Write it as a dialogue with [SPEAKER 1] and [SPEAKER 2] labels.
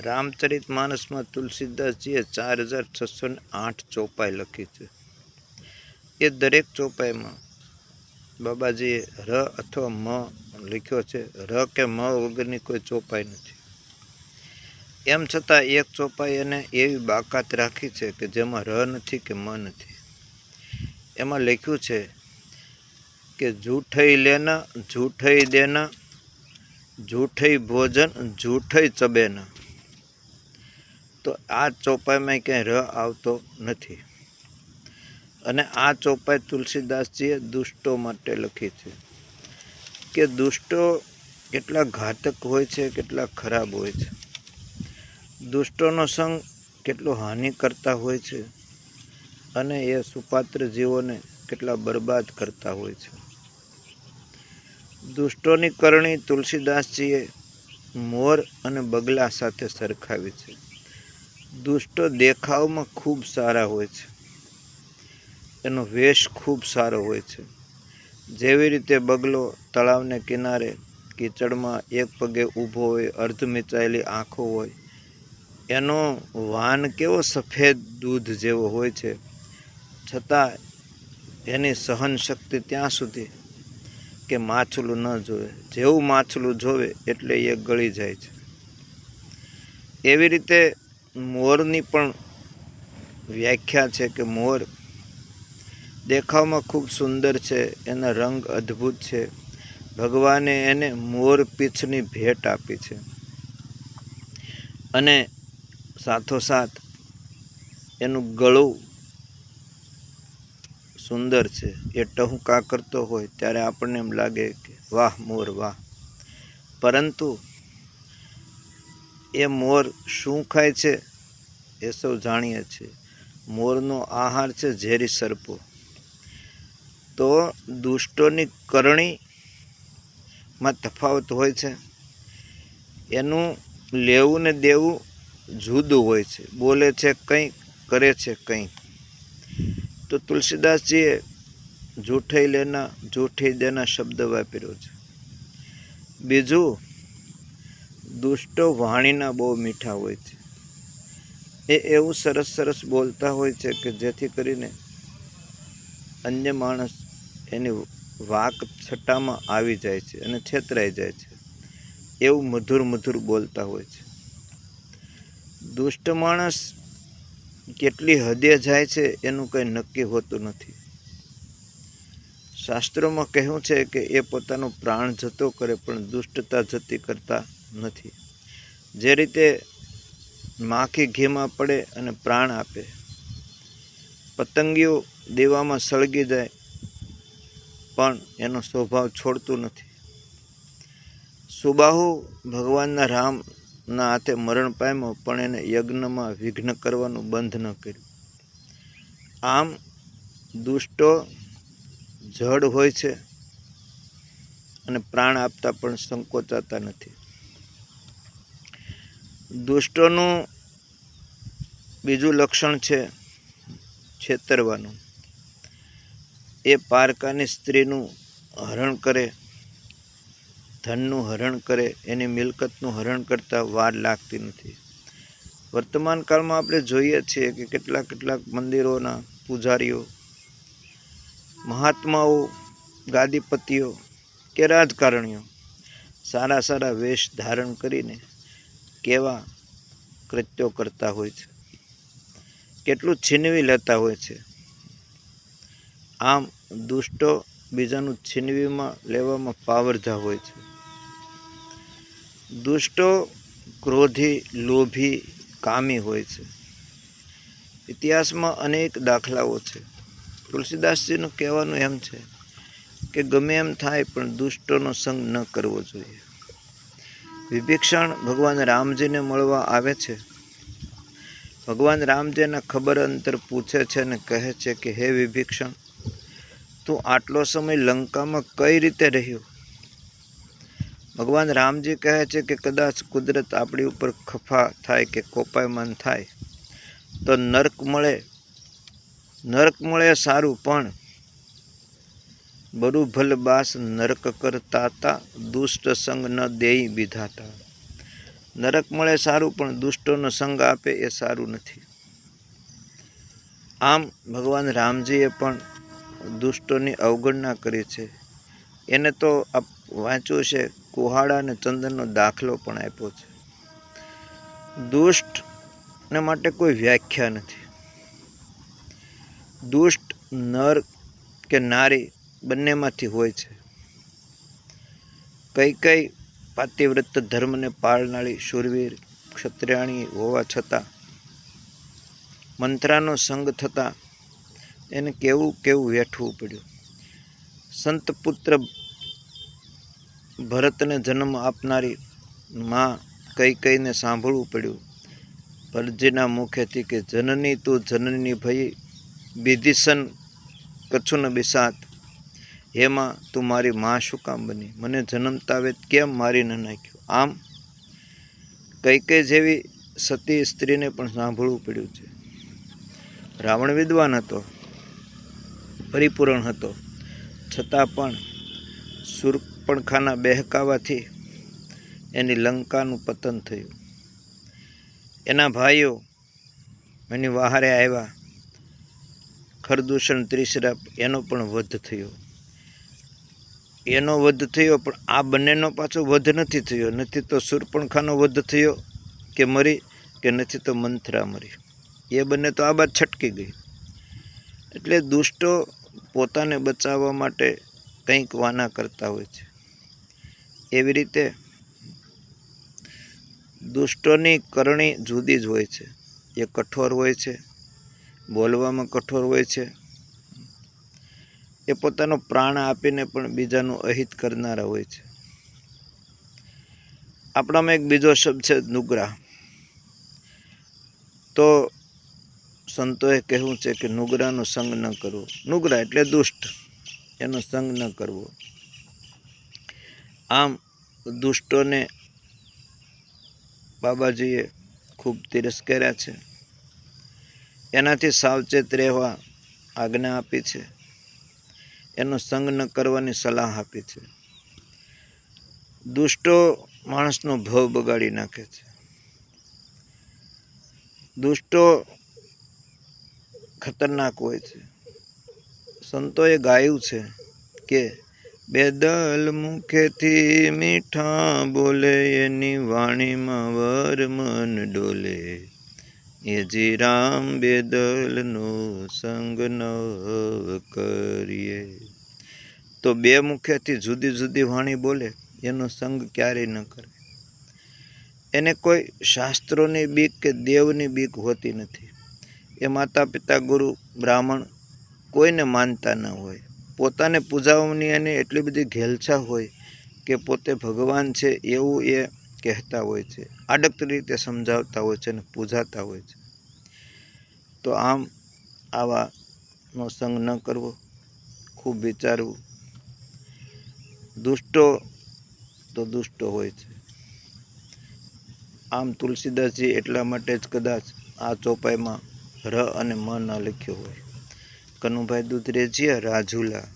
[SPEAKER 1] રામચરિત માનસમાં તુલસીદાસજીએ ચાર હજાર છસો ને આઠ ચોપાઈ લખી છે. એ દરેક ચોપાઈમાં બાબાજીએ ર અથવા મ લખ્યો છે. ર કે મ વગરની કોઈ ચોપાઈ નથી. એમ છતાં એક ચોપાઈ એને એવી બાકાત રાખી છે કે જેમાં ર નથી કે મ નથી. એમાં લખ્યું છે કે જૂઠઈ લેના, જૂઠઈ દેના, જૂઠઈ ભોજન, જૂઠઈ ચબેના. તો આ ચોપાઈમાં ક્યાંય ર આવતો નથી. અને આ ચોપાઈ તુલસીદાસજીએ દુષ્ટો માટે લખી છે કે દુષ્ટો કેટલા ઘાતક હોય છે, કેટલા ખરાબ હોય છે. દુષ્ટોનો સંગ કેટલો હાનિ કરતા હોય છે અને એ સુપાત્ર જીવોને કેટલા બરબાદ કરતા હોય છે. દુષ્ટોની કરણી તુલસીદાસજીએ મોર અને બગલા સાથે સરખાવી છે. દુષ્ટો દેખાવમાં ખૂબ સારા હોય છે. એનો વેશ ખૂબ સારો હોય છે. જેવી રીતે બગલો તળાવને કિનારે કીચડમાં એક પગે ઊભો હોય, અર્ધ મિચાયેલી આંખો હોય, એનો વાન કેવો સફેદ દૂધ જેવો હોય છે. છતાં એની સહન શક્તિ ત્યાં સુધી કે માછલું ન જોવે. જેવું માછલું જોવે એટલે એ ગળી જાય છે. એવી રીતે મોરની પણ વ્યાખ્યા છે કે મોર દેખાવમાં ખૂબ સુંદર છે, એના રંગ અદ્ભુત છે. ભગવાને એને મોર પીછની ભેટ આપી છે. અને સાથોસાથ એનું ગળું સુંદર છે. એ ટહુકા કરતો હોય ત્યારે આપણને એમ લાગે કે વાહ, મોર વાહ. પરંતુ એ મોર શું ખાય છે એ સૌ જાણીએ છીએ. મોરનો આહાર છે ઝેરી સર્પો. તો દુષ્ટોની કરણીમાં તફાવત હોય છે. એનું લેવું ને દેવું જુદું હોય છે. બોલે છે કંઈ કરે છે કંઈ તો તુલસીદાસજીએ જૂઠાઈ લેના જૂઠી દેના શબ્દ વાપર્યો છે. બીજું દુષ્ટો વાણીના બહુ મીઠા હોય છે. એ એવું સરસ સરસ બોલતા હોય છે કે જેથી કરીને અન્ય માણસ એની વાક છટ્ટામાં આવી જાય છે અને છેતરાઈ જાય છે. એવું મધુર મધુર બોલતા હોય છે. દુષ્ટ માણસ કેટલી હદે જાય છે એનું કંઈ નક્કી હોતું નથી. શાસ્ત્રોમાં કહ્યું છે કે એ પોતાનો પ્રાણ જતો કરે પણ દુષ્ટતા જતી કરતા નથી. જે રીતે માખી ઘીમાં પડે અને પ્રાણ આપે. પતંગિયો દેવામાં સળગી જાય, પણ એનો સ્વભાવ છોડતું નથી. સુબાહુ ભગવાનના રામના હાથે મરણ પામ્યો, પણ એને યજ્ઞમાં વિઘ્ન કરવાનું બંધ ન કર્યું. આમ દુષ્ટો જડ હોય છે અને પ્રાણ આપતા પણ સંકોચાતા નથી. દુષ્ટોનું બીજું લક્ષણ છે છેતરવાનું. એ પારકાની સ્ત્રીનું હરણ કરે, ધનનું હરણ કરે, એની મિલકતનું હરણ કરતાં વાર લાગતી નથી. વર્તમાન કાળમાં આપણે જોઈએ છીએ કે કેટલાક કેટલાક મંદિરોના પૂજારીઓ, મહાત્માઓ, ગાદીપતિઓ કે રાજકારણીઓ સારા સારા વેશ ધારણ કરીને કેવા કૃત્યો કરતા હોય છે? કેટલું છીનવી લેતા હોય છે? આમ દુષ્ટો બીજાનું છીનવીમાં લેવામાં પાવરધા હોય છે. દુષ્ટો ક્રોધી, લોભી, કામી હોય છે. ઇતિહાસમાં અનેક દાખલાઓ છે. તુલસીદાસજીનું કહેવાનું એમ છે કે ગમે એમ થાય પણ દુષ્ટોનો સંગ ન કરવો જોઈએ. વિભીક્ષણ ભગવાન રામજીને મળવા આવે છે. ભગવાન રામજીના ખબર અંતર પૂછે છે અને કહે છે કે, હે વિભીક્ષણ, તું આટલો સમય લંકામાં કઈ રીતે રહ્યો? ભગવાન રામજી કહે છે કે, કદાચ કુદરત આપણી ઉપર ખફા થાય કે કોપાયમાન થાય, તો નર્ક મળે નર્ક મળે સારું, પણ બરુ ભલ નરક કરતાતા દુષ્ટ સંગ ન દેઈ વિધાતા. નરક મળે સારું, પણ દુષ્ટોનો સંગ આપે એ સારું નથી. આમ ભગવાન રામજીએ પણ દુષ્ટોની અવગણના કરી છે. એને તો આપ વાંચ્યું છે, કુહાડા અને ચંદનનો દાખલો પણ આપ્યો છે. દુષ્ટને માટે કોઈ વ્યાખ્યા નથી. દુષ્ટ નર કે નારી બંનેમાંથી હોય છે. કઈ કઈ પાતિવ્રત ધર્મને પાળનાળી શૂરવીર, ક્ષત્રિયાણી હોવા છતાં, મંત્રાનો સંગ થતાં એને કેવું કેવું વેઠવું પડ્યું. સંત પુત્ર ભરતને જન્મ આપનારી માં કઈ કઈને સાંભળવું પડ્યું. ભરતજીના મુખેથી કે જનની તું જનની ભઈ બિધિસન કછુન બિસાત. હેમાં, તું મારી માં શું કામ બની? મને જન્મતા વેત કેમ મારી ન નાખ્યું? આમ કઈ જેવી સતી સ્ત્રીને પણ સાંભળવું પડ્યું છે. રાવણ વિદ્વાન હતો, પરિપૂરણ હતો. છતાં પણ સુરપણખાના બહેકાવાથી એની લંકાનું પતન થયું. એના ભાઈઓ એની વહારે આવ્યા. ખરદૂષણ ત્રિશરાપ એનો પણ વધ થયો. એનો વધ થયો, પણ આ બંનેનો પાછો વધ નથી થયો. નથી તો સુરપણખાનો વધ થયો કે મરી, કે નથી તો મંથરા મરી. એ બંને તો આ બાદ છટકી ગઈ. એટલે દુષ્ટો પોતાને બચાવવા માટે કંઈક વાના કરતા હોય છે. એવી રીતે દુષ્ટોની કરણી જુદી જ હોય છે. એ કઠોર હોય છે, બોલવામાં કઠોર હોય છે એ પોતાનો પ્રાણ આપીને પણ બીજાનું અહિત કરનારા હોય છે. આપણામાં એક બીજો શબ્દ છે નુગરા. તો સંતોએ કહેવું છે કે નુગરાનો સંગ ન કરવો. નુગરા એટલે દુષ્ટ. એનો સંગ ન કરવો. આમ દુષ્ટોને બાબાજીએ ખૂબ તિરસ્કાર્યા છે. એનાથી સાવચેત રહેવા આજ્ઞા આપી છે. એનો સંગ ન કરવાની સલાહ આપી છે. દુષ્ટો માણસનો ભવ બગાડી નાખે છે. દુષ્ટો ખતરનાક હોય છે. સંતોએ ગાયું છે કે, બેદલ મુખેથી મીઠા બોલે, એની વાણીમાં વર મન ડોલે. એ જી રામ બેદલનો સંગ ન કરીએ. તો બે મુખ્યથી જુદી જુદી વાણી બોલે, એનો સંગ ક્યારેય ન કરે. એને કોઈ શાસ્ત્રોની બીક કે દેવની બીક હોતી નથી. એ માતા પિતા ગુરુ બ્રાહ્મણ કોઈને માનતા ન હોય. પોતાને પૂજાવવાની એને એટલી બધી ઘેલછા હોય કે પોતે ભગવાન છે એવું એ કહેતા હોય છે આડક રીતે સમજાવતા હોય છે અને પૂજાતા હોય છે. તો આમ આવાનો સંગ ન કરવો, ખૂબ વિચારવું. દુષ્ટો તો દુષ્ટો હોય છે. આમ તુલસીદાસજી એટલા માટે જ કદાચ આ ચોપાઈમાં ર અને મ ન લખ્યો હોય. કનુભાઈ દુધરેજીયા રાજુલા